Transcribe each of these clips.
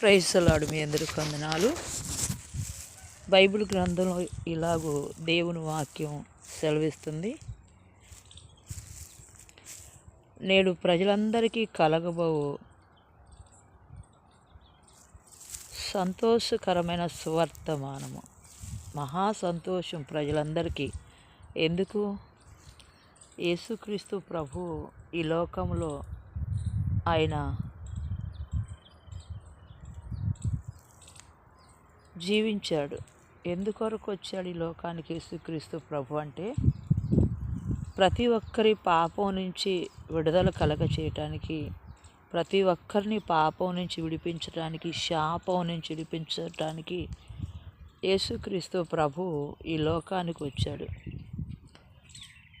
ప్రైసలాడు మీ అందరికి వందనాలు. బైబిల్ గ్రంథంలో ఇలాగూ దేవుని వాక్యం సెలవిస్తుంది. నేడు ప్రజలందరికీ కలగబోవు సంతోషకరమైన సువర్తమానము. మహా సంతోషం ప్రజలందరికీ. ఎందుకు? యేసుక్రీస్తు ప్రభు ఈ లోకంలో ఆయన జీవించాడు. ఎందుకొరకు వచ్చాడు ఈ లోకానికి యేసుక్రీస్తు ప్రభు అంటే ప్రతి ఒక్కరి పాపం నుంచి విడుదల కలగ చేయటానికి ప్రతి ఒక్కరిని పాపం నుంచి విడిపించడానికి శాపం నుంచి విడిపించటానికి యేసుక్రీస్తు ప్రభు ఈ లోకానికి వచ్చాడు.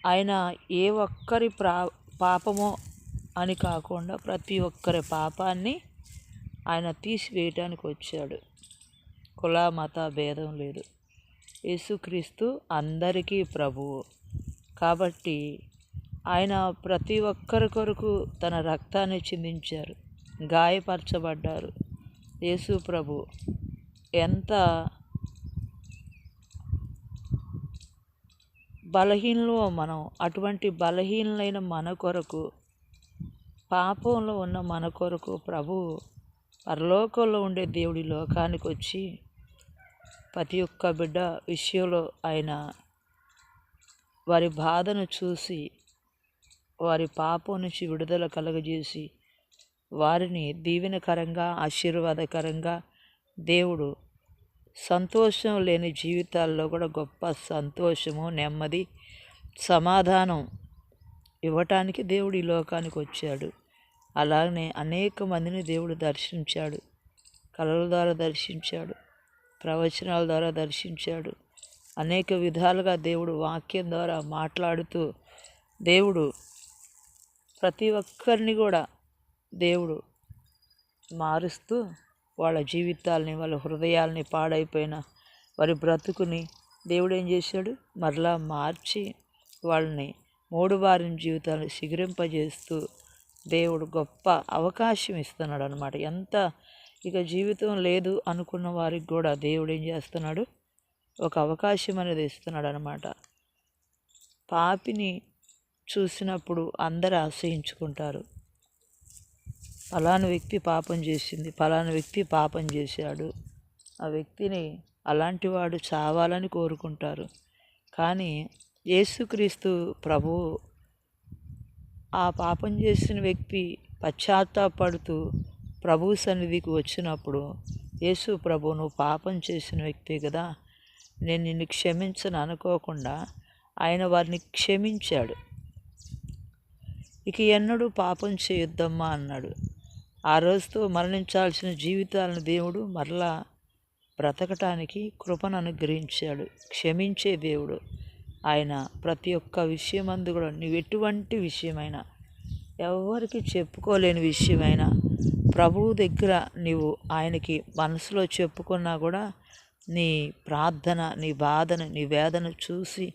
ఆయన ఏ ఒక్కరి ప్రా పాపమో అని కాకుండా ప్రతి ఒక్కరి పాపాన్ని ఆయన తీసివేయటానికి వచ్చాడు. కుల మత భేదం లేదు. యేసుక్రీస్తు అందరికీ ప్రభువు. కాబట్టి ఆయన ప్రతి ఒక్కరి కొరకు తన రక్తాన్ని చిందించారు గాయపరచబడ్డారు. యేసు ప్రభు ఎంత బలహీనలో మనం అటువంటి బలహీనలైన మన కొరకు పాపంలో ఉన్న మన కొరకు ప్రభు పరలోకంలో ఉండే దేవుడి లోకానికి వచ్చి ప్రతి ఒక్క బిడ్డ విషయంలో ఆయన వారి బాధను చూసి వారి పాపం నుంచి విడుదల కలగజేసి వారిని దీవెనకరంగా ఆశీర్వాదకరంగా దేవుడు సంతోషం లేని జీవితాల్లో కూడా గొప్ప సంతోషము నెమ్మది సమాధానం ఇవ్వటానికి దేవుడు ఈ లోకానికి వచ్చాడు. అలాగనే అనేక మందిని దేవుడు దర్శించాడు కళల ద్వారా దర్శించాడు. ప్రవచనాల ద్వారా దర్శించాడు. అనేక విధాలుగా దేవుడు వాక్యం ద్వారా మాట్లాడుతూ దేవుడు ప్రతి ఒక్కరిని కూడా దేవుడు మారుస్తూ వాళ్ళ జీవితాలని వాళ్ళ హృదయాల్ని పాడైపోయిన వారి బ్రతుకుని దేవుడు ఏం చేశాడు? మరలా మార్చి వాళ్ళని మూడు వారిని జీవితాన్ని శిఖరింపజేస్తూ దేవుడు గొప్ప అవకాశం ఇస్తున్నాడు అనమాట ఎంత ఇక జీవితం లేదు అనుకున్న వారికి కూడా దేవుడు ఏం చేస్తున్నాడు? ఒక అవకాశం అనేది ఇస్తున్నాడు అనమాట పాపిని చూసినప్పుడు అందరు ఆశ్రయించుకుంటారు ఫలానా వ్యక్తి పాపం చేసింది ఫలానా వ్యక్తి పాపం చేశాడు. ఆ వ్యక్తిని అలాంటి వాడు చావాలని కోరుకుంటారు. కానీ యేసుక్రీస్తు ప్రభు ఆ పాపం చేసిన వ్యక్తి పశ్చాత్తాపడుతూ ప్రభు సన్నిధికి వచ్చినప్పుడు యేసు ప్రభు నువ్వు పాపం చేసిన వ్యక్తి కదా నేను నిన్ను క్షమించను అనుకోకుండా ఆయన వారిని క్షమించాడు. ఇక ఎన్నడూ పాపం చేయొద్దమ్మా అన్నాడు. ఆ రోజుతో మరణించాల్సిన జీవితాలను దేవుడు మరలా బ్రతకటానికి కృపను అనుగ్రహించాడు. క్షమించే దేవుడు ఆయన ప్రతి ఒక్క విషయమందు కూడా నువ్వు ఎటువంటి విషయమైనా ఎవరికి చెప్పుకోలేని విషయమైనా ప్రభువు దగ్గర నీవు ఆయనకి మనసులో చెప్పుకున్నా కూడా నీ ప్రార్థన నీ బాధను నీ వేదన చూసి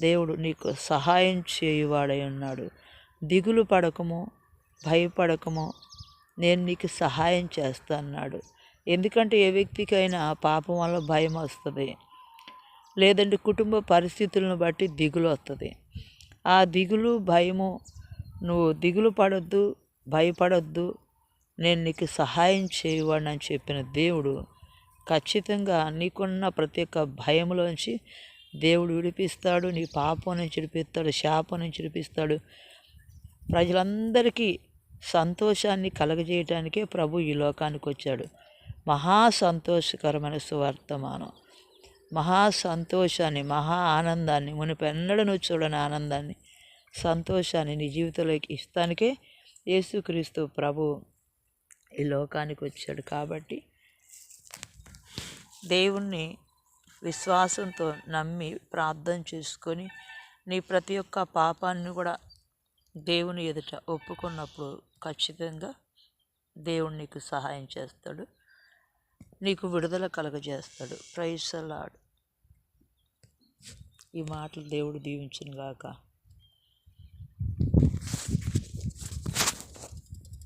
దేవుడు నీకు సహాయం చేయువాడై ఉన్నాడు. దిగులు పడకము భయపడకము నేను నీకు సహాయం చేస్తా అన్నాడు. ఎందుకంటే ఏ వ్యక్తికైనా పాపం వల్ల భయం వస్తుంది. లేదంటే కుటుంబ పరిస్థితులను బట్టి దిగులు వస్తుంది. ఆ దిగులు భయము నువ్వు దిగులు పడొద్దు భయపడొద్దు నేను నీకు సహాయం చేయవాడిని అని చెప్పిన దేవుడు ఖచ్చితంగా నీకున్న ప్రతి ఒక్క భయంలోంచి దేవుడు విడిపిస్తాడు నీ పాపం నుంచి విడిపిస్తాడు శాపం నుంచి విడిపిస్తాడు. ప్రజలందరికీ సంతోషాన్ని కలగజేయటానికే ప్రభు ఈ లోకానికి వచ్చాడు. మహా సంతోషకరమైన సువర్తమానం. మహా సంతోషాన్ని మహా ఆనందాన్ని మునిపెన్నడను చూడని ఆనందాన్ని సంతోషాన్ని నీ జీవితంలోకి ఇస్తానికే యేసుక్రీస్తు ప్రభు ఈ లోకానికి వచ్చాడు కాబట్టి దేవుణ్ణి విశ్వాసంతో నమ్మి ప్రార్థన చేసుకొని నీ ప్రతి ఒక్క పాపాన్ని కూడా దేవుని ఎదుట ఒప్పుకున్నప్పుడు ఖచ్చితంగా దేవుడు నీకు సహాయం చేస్తాడు. నీకు విడుదల కలగజేస్తాడు. ప్రైసలాడు ఈ మాటలు దేవుడు దీవించిన గాక.